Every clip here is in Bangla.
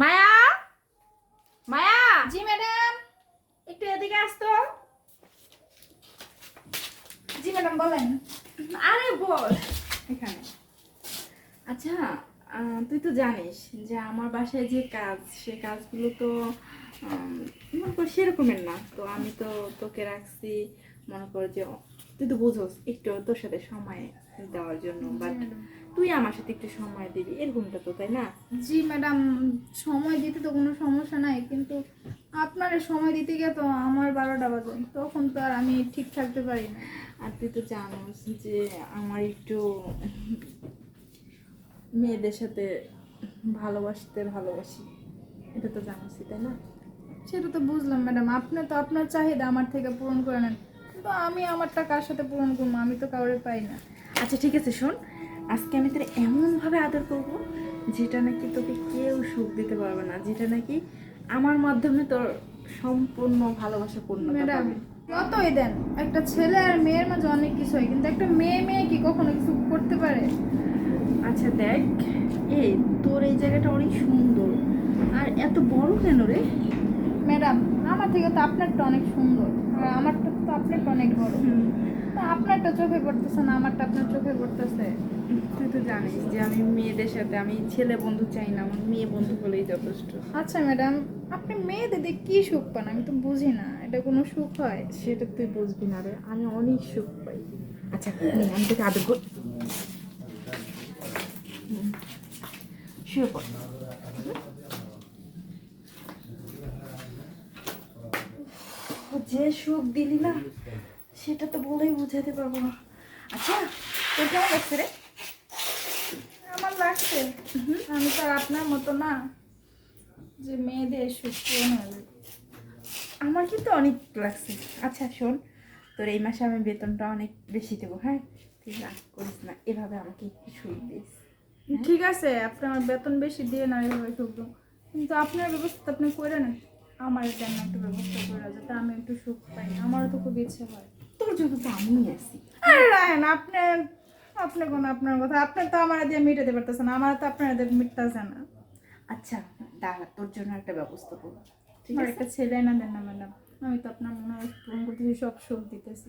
মায়া? মায়া? জি ম্যাডাম। একটু এদিকে আসতো। জি ম্যাডাম বলেন। আরে বস এখানে। আচ্ছা তুই তো জানিস যে আমার বাসায় যে কাজ সে কাজগুলো তো মনে কর সেরকমের না। তো আমি তো তোকে রাখছি মনে কর যে তুই তো বুঝোস একটু তোর সাথে সময় দেওয়ার জন্য বাট তুই আমার সাথে একটু সময় দিবি এরকমটা তো তাই না? জি ম্যাডাম সময় দিতে তো কোনো সমস্যা নাই কিন্তু আপনার সময় দিতে গিয়ে তো আমার বারোটা বাজে তখন তো আর আমি ঠিক থাকতে পারি না। আর তুই তো জানোস যে আমার একটু মেয়েদের সাথে ভালোবাসতে ভালোবাসি এটা তো জানোসই তাই না? সেটা তো বুঝলাম ম্যাডাম আপনি তো আপনার চাহিদা আমার থেকে পূরণ করে নেন কিন্তু আমি আমারটা কার সাথে পূরণ করব? আমি তো কাউরে পাই না। আচ্ছা ঠিক আছে শোন আজকে আমি তোর এমনভাবে আদর করব যেটা নাকি তোকে কেউ সুখ দিতে পারবে না যেটা নাকি আমার মাধ্যমে তোর সম্পূর্ণ ভালোবাসা পূর্ণ ম্যাডাম যতই দেন একটা ছেলে আর মেয়ের মাঝে অনেক কিছু হয় কিন্তু একটা মেয়ে মেয়ে কি কখনো কিছু করতে পারে? আচ্ছা দেখ এই তোর এই জায়গাটা অনেক সুন্দর। আর এত বড় কেন রে? ম্যাডাম আমার থেকে তো আপনারটা অনেক সুন্দর আর আমারটা তো আপনারটা অনেক বড়। আপনারটা চোখে পড়তেছে না আমারটা আপনার চোখে পড়তেছে। তুই তো জানিস যে আমি মেয়েদের সাথে আমি ছেলে বন্ধু চাই না আমার মেয়ে বন্ধু হলেই যথেষ্ট। আচ্ছা ম্যাডাম আপনি মেয়েদের দিয়ে কি সুখ পান? আমি তো বুঝি না এটা কোনো সুখ হয়? সেটা তুই বুঝবি না রে আমি অনেক সুখ পাই। আচ্ছা আমি তোকে আদর করি। শুয়ে পড়। যে সুখ দিলি না সেটা তো বলেই বোঝাতে পারব না। আচ্ছা তোর কেমন লাগছে রে? আমার লাগছে। আমি তো আর আপনার মতো না যে মেয়েদের পূরণ হয়ে আমার কিন্তু অনেক লাগছে। আচ্ছা শোন তোর এই মাসে আমি বেতনটা অনেক বেশি দেবো হ্যাঁ? তুই রাগ করিস না এভাবে আমাকে একটু সুখ দিস। ঠিক আছে আপনি আমার বেতন বেশি দিয়ে না এভাবে দেবো। কিন্তু আপনার ব্যবস্থা আপনি করে নেন। আমার না একটা ব্যবস্থা করে যাতে আমি একটু সুখ পাই। আমারও তো খুব ইচ্ছে হয়। জন্য তো আমিই আছি। আরে রায়ন আপনি আপনি কোন আপনার কথা আপনি তো আমার দিয়ে মিটাতে পারতেছেন আমার তো আপনার দিয়ে মিটতেছে না। আচ্ছা দাঁড়া তোর জন্য একটা ব্যবস্থা করব। ঠিক আছে? একটা ছেলে না দেন না ম্যাডাম আমি তো আপনার মনে হয় করতেছি সব দিতেছি।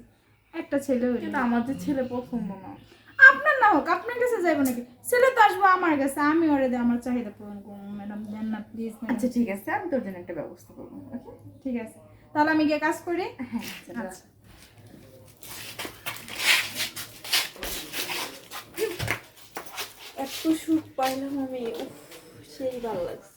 একটা ছেলে হইলে। কিন্তু আমার যে ছেলে পছন্দ না। আপনার না হোক আপনার কাছে যাইব নাকি? ছেলে তো আসব আমার কাছে আমি ওরে দিয়ে আমার চাহিদা পূরণ করব ম্যাডাম দেন না প্লিজ আচ্ছা ঠিক আছে আমি তোর জন্য একটা ব্যবস্থা করব ঠিক আছে তাহলে আমি গিয়ে কাজ করি। হ্যাঁ আচ্ছা দাঁড়া। আচ্ছা এত সুখ পাইলাম আমি সেই ভালো লাগছে।